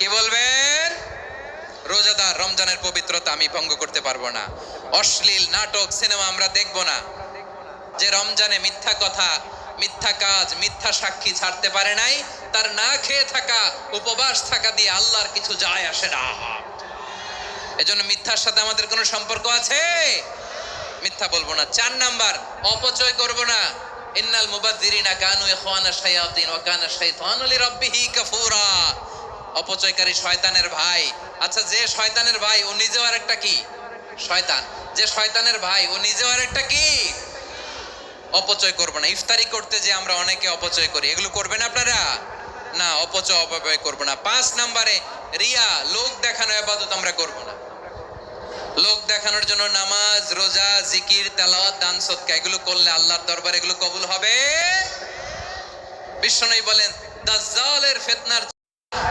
কি বলবেন? রোজাদার রমজানের পবিত্রতা আমি ভঙ্গ করতে পারব না। অশ্লীল নাটক, সিনেমা আমরা দেখব না। যে রমজানে মিথ্যা কথা, মিথ্যা কাজ, মিথ্যা সাক্ষী ছাড়তে পারে নাই, তার না খেয়ে থাকা, উপবাস থাকা দিয়ে আল্লাহর কিছু যায় আসে না। এজন্য মিথ্যার সাথে আমাদের কোনো সম্পর্ক আছে? মিথ্যা বলব না। চার নাম্বার, অপচয় করব না। ইন্নাল মুবাদ্দিরিনা কানু ইখওয়ানা শায়াতিন ওয়া কানা শাইতানু লিরাব্বিহি কাফুরা। অপচয়কারী শয়তানের ভাই। আচ্ছা যে শয়তানের ভাই, ও নিজেও আর একটা কি? শয়তান। যে শয়তানের ভাই, ও নিজেও আর একটা কি? অপচয় করব না। ইফতারি করতে যে আমরা অনেকে অপচয় করি, এগুলো করবেন আপনারা? না, অপচয়, অপব্যয় করব না। পাঁচ নাম্বারে, রিয়া, লোক দেখানো আবাদত আমরা করব না। লোক দেখানোর জন্য নামাজ, রোজা, জিকির, তেলাওয়াত, দান, সৎকা, এগুলো করলে আল্লাহর দরবারে এগুলো কবুল হবে? বিশ্বনবী বলেন, দাজ্জালের ফিতনার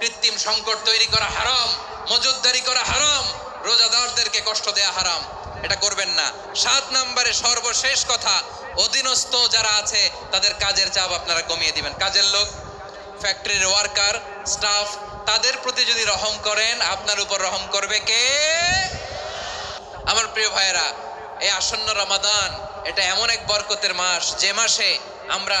কৃত্রিম সংকট তৈরি করা হারাম মজুদদারি করা হারাম, রোজাদারদেরকে কষ্ট দেয়া হারাম। এটা করবেন না। সাত নম্বরে সর্বশেষ কথা, অধীনস্থ যারা আছে, তাদের কাজের চাপ আপনারা কমিয়ে দিবেন। কাজের লোক ফ্যাক্টরির ওয়ার্কার স্টাফ তাদের প্রতি যদি রহম করেন, আপনার উপর রহম করবে কে? আমার প্রিয় ভাইয়েরা, এই আসন্ন রমাদান, এটা এমন এক বরকতের মাস। যে মাসে আমরা